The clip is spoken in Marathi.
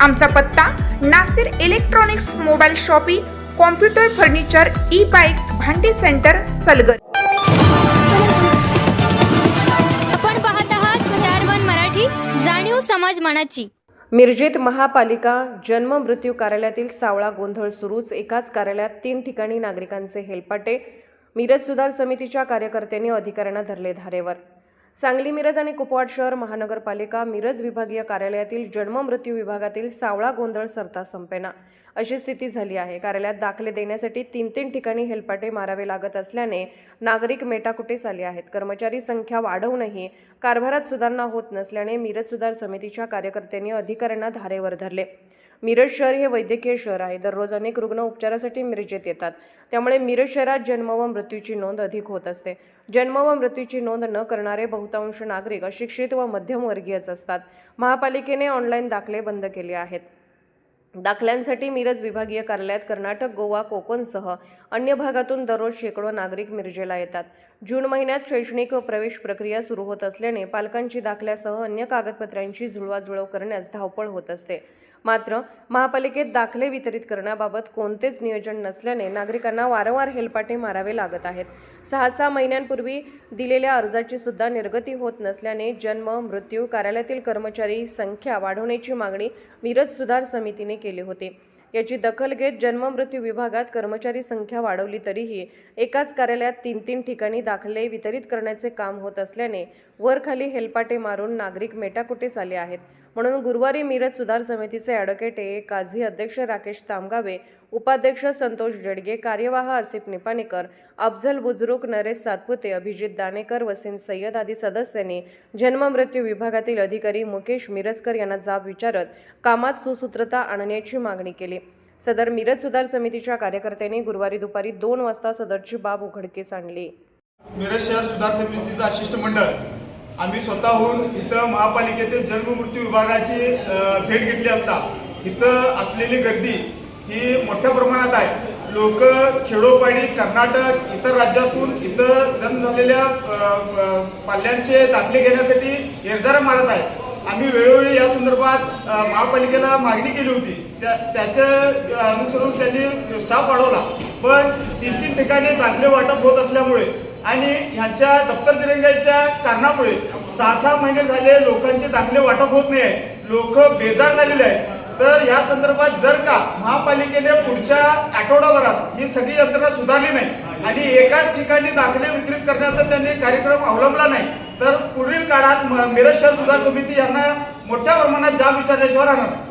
आमचा पत्ता Nasir electronics mobile shoppe computer furniture e bike भांडी सेंटर सलगर. आपण पाहत आहात स्टार वन मराठी जाणीव समाज मनाची. मिरजेत महापालिका जन्म मृत्यू कार्यालयातील सावळा गोंधळ सुरूच. एकाच कार्यालयात तीन ठिकाणी नागरिकांचे हेलपाटे. मिरज सुधार समितीच्या कार्यकर्त्यांनी अधिकाऱ्यांना धरले धारेवर. सांगली मिरज आणि कुपवाड शहर महानगरपालिका मिरज विभागीय कार्यालयातील जन्म मृत्यू विभागातील सावळा गोंधळ सरता संपेना. अशी स्थिती झाली आहे. कार्यालयात दाखले देण्यासाठी तीन तीन ठिकाणी हेलपाटे मारावे लागत असल्याने नागरिक मेटाकुटीस आले आहेत. कर्मचारी संख्या वाढवूनही कारभारात सुधारणा होत नसल्याने मिरज सुधार समितीच्या कार्यकर्त्यांनी अधिकाऱ्यांना धारेवर धरले. मिरज शहर हे वैद्यकीय शहर आहे. दररोज अनेक रुग्ण उपचारासाठी मिरजेत येतात. त्यामुळे मिरज शहरात जन्म व मृत्यूची नोंद अधिक होत असते. जन्म व मृत्यूची नोंद न करणारे बहुतांश नागरिक अशिक्षित व मध्यमवर्गीयच असतात. महापालिकेने ऑनलाईन दाखले बंद केले आहेत. दाखल्यांसाठी मिरज विभागीय कार्यालयात कर्नाटक गोवा कोकणसह अन्य भागातून दररोज शेकडो नागरिक मिरजेला येतात. जून महिन्यात शैक्षणिक प्रवेश प्रक्रिया सुरू होत असल्याने पालकांची दाखल्यासह अन्य कागदपत्रांची जुळवाजुळव करण्यास धावपळ होत असते. मात्र महापालिकेत दाखले वितरित करण्याबाबत कोणतेच नियोजन नसल्याने नागरिकांना वारंवार हेलपाटे मारावे लागत आहेत. सहा सहा महिन्यांपूर्वी दिलेल्या अर्जाची सुद्धा निर्गती होत नसल्याने जन्म मृत्यू कार्यालयातील कर्मचारी संख्या वाढवण्याची मागणी मिरज सुधार समितीने केली होती. याची दखल घेत जन्म मृत्यू विभागात कर्मचारी संख्या वाढवली तरीही एकाच कार्यालयात तीन तीन ठिकाणी दाखले वितरित करण्याचे काम होत असल्याने वरखाली हेलपाटे मारून नागरिक मेटाकुटीस आले आहेत. म्हणून गुरुवारी मिरज सुधार समितीचे ॲडव्होकेट ए काझी अध्यक्ष राकेश तामगावे उपाध्यक्ष संतोष जडगे कार्यवाह आसिफ निपाणेकर अफझल बुजरुक नरेश सातपुते अभिजित दानेकर वसीम सय्यद आदी सदस्यांनी जन्म मृत्यू विभागातील अधिकारी मुकेश मिरजकर यांना जाब विचारत कामात सुसूत्रता आणण्याची मागणी केली. सदर मिरज सुधार समितीच्या कार्यकर्त्यांनी गुरुवारी दुपारी दोन वाजता सदरची बाब उघडकीस आणली. मिरज शहर सुधार समितीचं शिष्टमंडळ आम्ही स्वतःहून इथं महापालिकेतील जन्ममृत्यू विभागाची भेट घेतली असता इथं असलेली गर्दी ही मोठ्या प्रमाणात आहे. लोक खेडोपाडी कर्नाटक इतर राज्यातून इतर जन्म झालेल्या पाल्यांचे दाखले घेण्यासाठी एरजारा मारत आहे आम्ही वेळोवेळी या संदर्भात महापालिकेला मागणी केली होती. त्या त्याच्या अनुसरून त्यांनी स्टाफ वाढवला. पण तीन तीन ठिकाणी दाखले वाटप होत असल्यामुळे आणि ह्यांच्या दप्तर दिरंगाईच्या कारणामुळे सहा सहा महिने झाले लोकांचे दाखले वाटप होत नाही. आहे लोक बेजार झालेले आहेत. तर या संदर्भात जर का महापालिकेने पुढच्या आठवडाभरात ही सगळी यंत्रणा सुधारली नाही आणि एकाच ठिकाणी दाखले वितरित करण्याचा त्यांनी कार्यक्रम अवलंबला नाही तर पुढील काळात म- मिरज शहर सुधार समिती यांना मोठ्या प्रमाणात जाब विचारल्याशिवाय राहणार